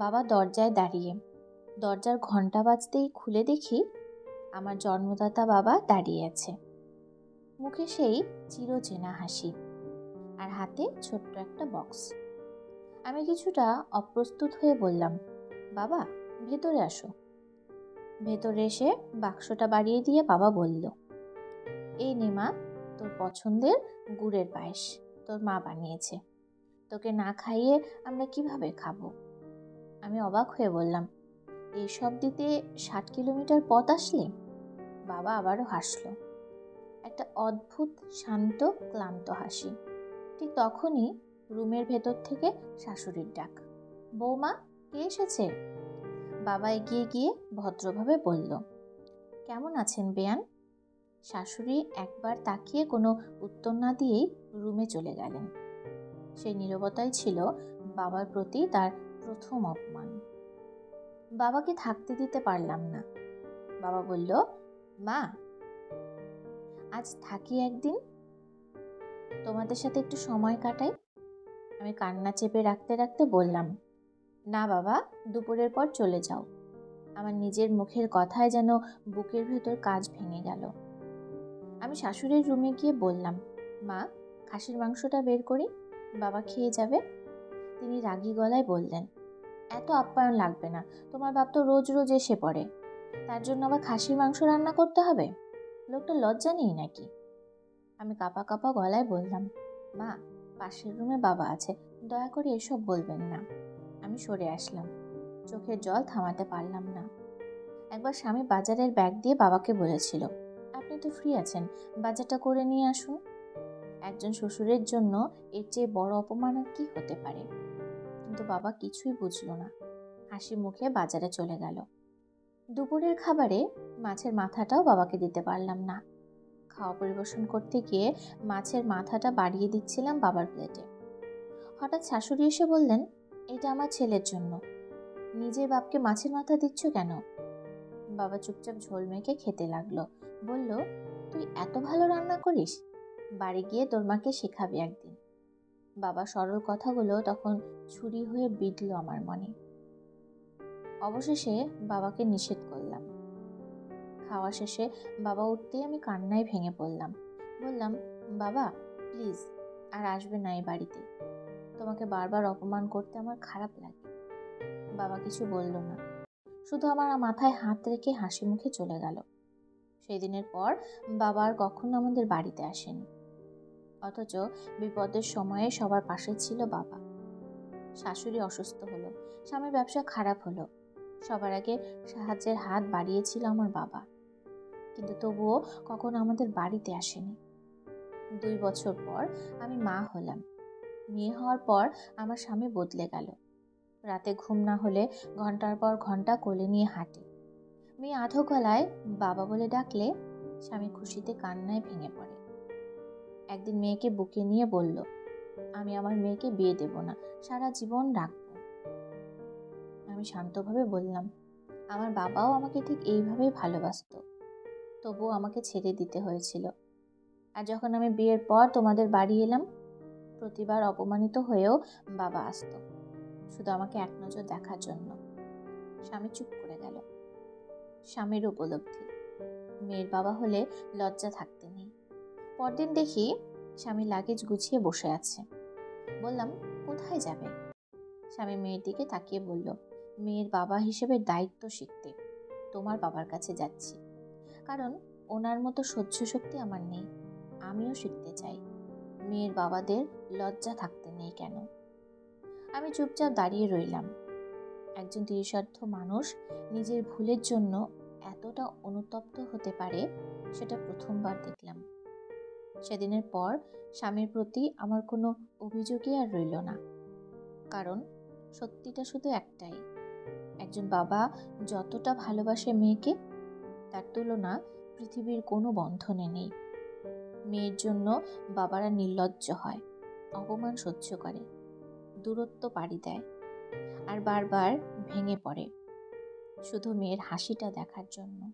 বাবা দরজায় দাঁড়িয়ে। দরজার ঘণ্টা বাজতেই খুলে দেখি আমার জন্মদাতা বাবা দাঁড়িয়ে আছে। মুখে সেই চিরচেনা হাসি আর হাতে ছোট্ট একটা বক্স আমি কিছুটা অপ্রস্তুত হয়ে বললাম, বাবা, ভেতরে আসো। ভেতরে এসে বাক্সটা বাড়িয়ে দিয়ে বাবা বলল, এই নে মা, তোর পছন্দের গুড়ের পায়েস তোর মা বানিয়েছে। তোকে না খাইয়ে আমরা কীভাবে খাব? আমি অবাক হয়ে বললাম এইসব দিতে ষাট কিলোমিটার পথ আসলে? বাবা আবারও হাসল। একটা অদ্ভুত, শান্ত, ক্লান্ত হাসি। ঠিক তখনই রুমের ভেতর থেকে শাশুড়ির ডাক, বৌমা, কে এসেছে? বাবা এগিয়ে গিয়ে ভদ্রভাবে বলল, কেমন আছেন বেয়ান? শাশুড়ি একবার তাকিয়ে কোনো উত্তর না দিয়েই রুমে চলে গেলেন। সেই নীরবতাই ছিল বাবার প্রতি তার প্রথম অপমান। বাবাকে থাকতে দিতে পারলাম না। বাবা বলল, মা, আজ থাকি একদিন। তোমাদের সাথে একটু সময় কাটাই। আমি কান্না চেপে রাখতে রাখতে বললাম, না বাবা, দুপুরের পর চলে যাও। আমার নিজের মুখের কথায় যেন বুকের ভেতর কাজ ভেঙে গেল। আমি শাশুড়ির রুমে গিয়ে বললাম, মা, খাসির মাংসটা বের করি, বাবা খেয়ে যাবে। তিনি রাগী গলায় বললেন, এত আপ্যায়ন লাগবে না, তোমার বাপ তো রোজ রোজ এসে পড়ে। তার জন্য আবার খাসির মাংস রান্না করতে হবে? লোকটা লজ্জা নেই নাকি? আমি কাপা কাপা গলায় বললাম, মা, পাশের রুমে বাবা আছে, দয়া করে এসব বলবেন না। আমি সরে আসলাম। চোখের জল থামাতে পারলাম না। একবার স্বামী বাজারের ব্যাগ দিয়ে বাবাকে বলেছিল, আপনি তো ফ্রি আছেন, বাজারটা করে নিয়ে আসুন। একজন শ্বশুরের জন্য এর চেয়ে বড় অপমান আর কি হতে পারে? কিন্তু বাবা কিছুই বুঝলো না। হাসি মুখে বাজারে চলে গেল। দুপুরের খাবারে মাছের মাথাটাও বাবাকে দিতে পারলাম না। খাওয়া পরিবেশন করতে গিয়ে মাছের মাথাটা বাড়িয়ে দিচ্ছিলাম বাবার প্লেটে। হঠাৎ শাশুড়ি এসে বললেন, এটা আমার ছেলের জন্য। নিজের বাপকে মাছের মাথা দিচ্ছ কেন? বাবা চুপচাপ ঝোল মেখে খেতে লাগল। বলল, তুই এত ভালো রান্না করিস বাড়ি গিয়ে তোর মাকে শেখাবি একদিন। বাবা সরল কথাগুলো তখন ছুরি হয়ে বিঁধল আমার মনে। অবশেষে বাবাকে নিষেধ করলাম। খাওয়া শেষে বাবা উঠতেই আমি কান্নায় ভেঙে পড়লাম। বললাম, বাবা প্লিজ আর আসবে না এই বাড়িতে। তোমাকে বারবার অপমান করতে আমার খারাপ লাগে। বাবা কিছু বলল না। শুধু আমার মাথায় হাত রেখে হাসি মুখে চলে গেল। সেই দিনের পর বাবা আর কখনো আমাদের বাড়িতে আসেনি। অথচ বিপদের সময়ে সবার পাশে ছিল বাবা। শাশুড়ি অসুস্থ হলো, স্বামীর ব্যবসা খারাপ হলো। সবার আগে সাহায্যের হাত বাড়িয়েছিল আমার বাবা। কিন্তু তবুও কখনো আমাদের বাড়িতে আসেনি। দুই বছর পর আমি মা হলাম। মেয়ে হওয়ার পর আমার স্বামী বদলে গেল। রাতে ঘুম না হলে ঘণ্টার পর ঘণ্টা কোলে নিয়ে হাঁটে। মেয়ে আধো গলায় বাবা বলে ডাকলে স্বামী খুশিতে কান্নায় ভেঙে পড়ে। একদিন মেয়েকে বুকে নিয়ে বলল, আমি আমার মেয়েকে বিয়ে দেব না, সারা জীবন রাখব। আমি শান্তভাবে বললাম, আমার বাবাও আমাকে ঠিক এইভাবেই ভালোবাসত, তবুও আমাকে ছেড়ে দিতে হয়েছিল। আর যখন আমি বিয়ের পর তোমাদের বাড়ি এলাম, প্রতিবার অপমানিত হয়েও বাবা আসতো, শুধু আমাকে এক নজর দেখার জন্য। স্বামী চুপ করে গেল। স্বামীর উপলব্ধি, মেয়ের বাবা হলে লজ্জা থাকতে নেই। পরদিন দেখি স্বামী লাগেজ গুছিয়ে বসে আছে। বললাম, কোথায় যাবে? স্বামী মেয়ের দিকে তাকিয়ে বলল, মেয়ের বাবা হিসেবে দায়িত্ব শিখতে। তোমার বাবার কাছে যাচ্ছি। কারণ ওনার মতো সহ্য শক্তি আমার নেই। আমিও শিখতে চাই। মেয়ের বাবাদের লজ্জা থাকতে নেই কেন? আমি চুপচাপ দাঁড়িয়ে রইলাম। একজন তিরিশার্ধ মানুষ নিজের ভুলের জন্য এতটা অনুতপ্ত হতে পারে, সেটা প্রথমবার দেখলাম। সেদিনের পর স্বামীর প্রতি আমার কোনো অভিযোগই আর রইল না। কারণ সত্যিটা শুধু একটাই, একজন বাবা যতটা ভালোবাসে মেয়েকে, তার তুলনা পৃথিবীর কোনো বন্ধনে নেই। মেয়ের জন্য বাবারা নির্লজ্জ হয়, অপমান সহ্য করে, দূরত্ব পাড়ি দেয়, আর বারবার ভেঙে পড়ে, শুধু মেয়ের হাসিটা দেখার জন্য।